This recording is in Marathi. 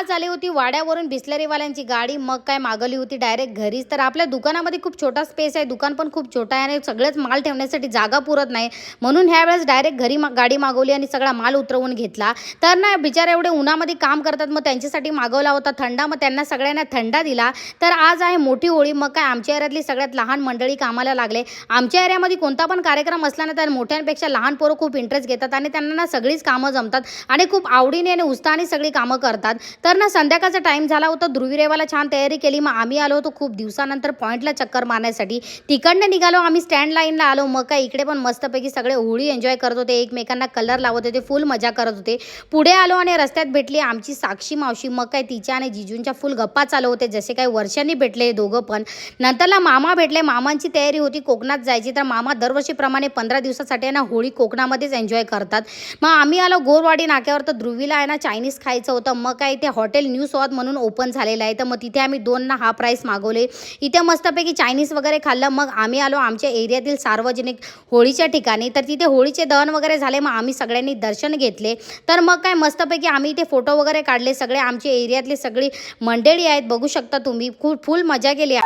आज आली होती वाड्यावरून बिस्लरीवाल्यांची गाडी मग काय मागवली होती डायरेक्ट घरीच. तर आपल्या दुकानामध्ये खूप छोटा स्पेस आहे दुकान पण खूप छोटा आहे आणि सगळंच माल ठेवण्यासाठी जागा पुरत नाही. म्हणून ह्या वेळेस डायरेक्ट घरी मा- गाडी मागवली आणि सगळा माल उतरवून घेतला. तर ना बिचारे एवढे उन्हामध्ये काम करतात मग त्यांच्यासाठी मागवला होता थंडा मग त्यांना सगळ्यांना थंडा दिला. तर आज आहे मोठी होळी मग काय आमच्या एरियातली सगळ्यात लहान मंडळी कामाला लागले. आमच्या एरियामध्ये कोणता पण कार्यक्रम असला ना तर मोठ्यांपेक्षा लहान पोरं खूप इंटरेस्ट घेतात आणि त्यांना ना सगळीच कामं जमतात आणि खूप आवडीने आणि उत्साहाने सगळी कामं करतात. तर तर ना संध्याकाळचा टाईम झाला होता. ध्रुवीरेवाला छान तयारी केली. मग आम्ही आलो होतो खूप दिवसानंतर पॉईंटला चक्कर मारण्यासाठी. तिकडनं निघालो. आम्ही स्टँड लाईनला आलो. मग काय इकडे पण मस्तपैकी सगळे होळी एन्जॉय करत होते. एकमेकांना कलर लावत होते. फुल मजा करत होते. पुढे आलो आणि रस्त्यात भेटली आमची साक्षी मावशी. मग काय तिच्या आणि जिजूंच्या फुल गप्पा चालू होते. जसे काही वर्षांनी भेटले दोघं पण. नंतरला मामा भेटले. मामांची तयारी होती कोकणात जायची. तर मामा दरवर्षीप्रमाणे पंधरा दिवसासाठी आहे ना होळी कोकणामध्येच एन्जॉय करतात. मग आम्ही आलो गोरवाडी नाक्यावर. तर ध्रुवीला आहे ना चायनीज खायचं होतं. मग काय ते हॉटेल न्यू स्वाद म्हणून ओपन झालेलं आहे. तर मग तिथे आम्ही दोन ना हा प्राईस मागवले. इथे मस्तपैकी चायनीज वगैरे खाल्लं. मग आम्ही आलो आमच्या एरियातील सार्वजनिक होळीच्या ठिकाणी. तर तिथे होळीचे दहन वगैरे झाले. मग आम्ही सगळ्यांनी दर्शन घेतले. तर मग काय मस्तपैकी आम्ही इथे फोटो वगैरे काढले. सगळे आमच्या एरियातली सगळी मंडळी आहेत. बघू शकता तुम्ही. खूप फुल मजा केली.